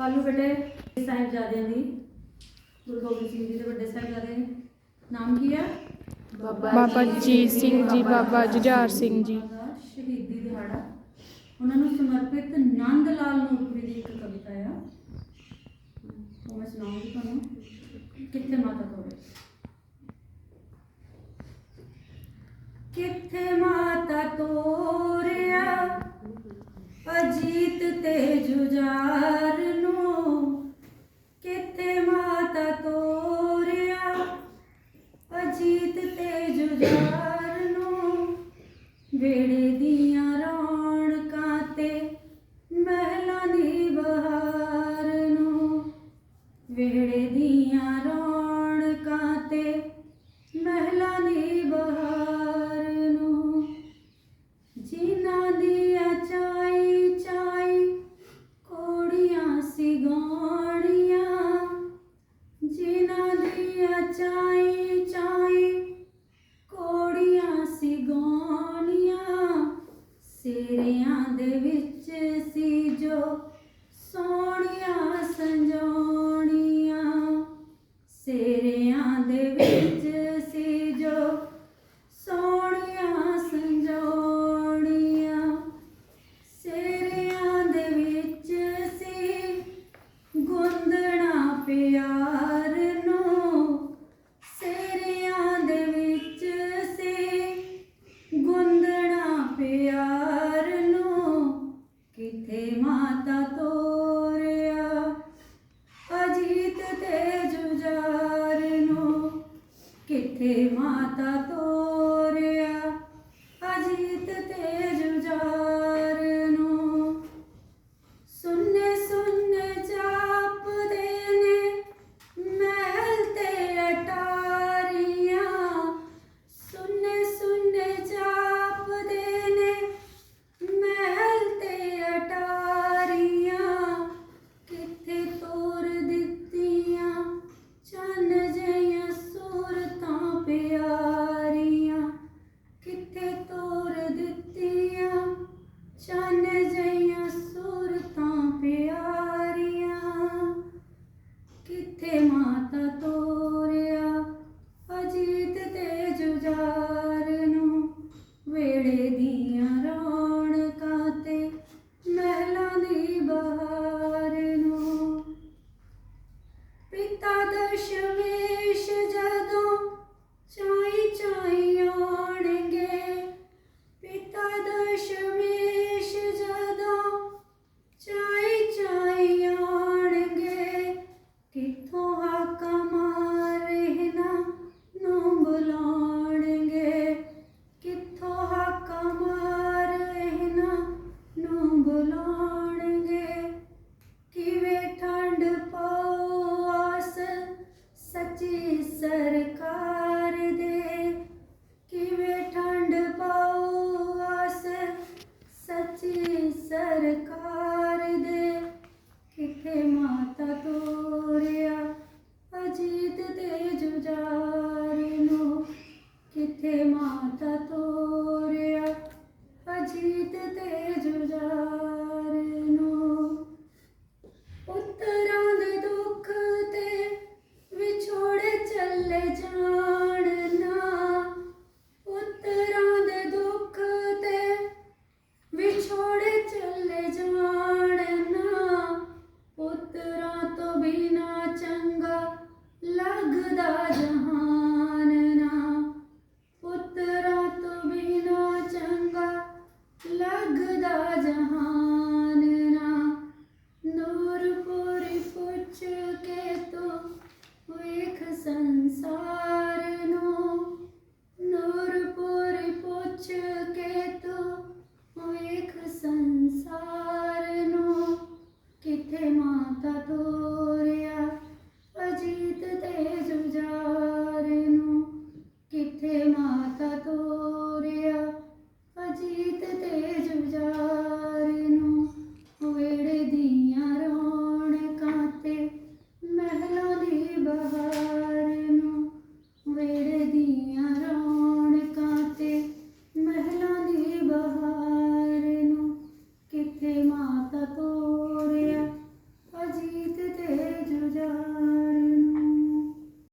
ਕਾਲੂ ਬੇਟੇ ਸਾਹਿਬਜ਼ਾਦਿਆਂ ਦੀ ਗੁਰੂ ਗੋਬਿੰਦ ਸਿੰਘ ਜੀ ਦੇ ਵੱਡੇ ਸਾਹਿਬਜ਼ਾਦੇ ਨਾਮ ਕੀ ਆ? ਬਾਬਾ ਜੀਤ ਸਿੰਘ ਜੀ ਬਾਬਾ ਜੁਝਾਰ ਸਿੰਘ ਜੀ। ਦਾ ਸ਼ਹੀਦੀ ਦਿਹਾੜਾ। ਉਹਨਾਂ ਨੂੰ ਸਮਰਪਿਤ ਨੰਦ ਲਾਲ ਨੂਰਪੁਰੀ ਦੀ ਇੱਕ ਕਵਿਤਾ ਆ। ਉਹ ਮੈਂ ਸੁਣਾਉਂਗੀ ਤੁਹਾਨੂੰ। ਕਿੱਥੇ ਮਾਤਾ ਤੋਰੇ ਕਿੱਥੇ ਮਾਤਾ ਤੋਰਿਆ ਅਜੀਤ ਤੇ ਜੁਝਾਰ ਨੂੰ ਕਿੱਥੇ ਮਾਤਾ ਤੋਰਿਆ? ਅਜੀਤ ਤੇ ਜੁਝਾਰ ਮਾਤਾ ਤੋਰਿਆ ਅਜੀਤ ਤੇ ਜੁਝਾਰ ਨੂੰ ਕਿੱਥੇ ਮਾਤਾ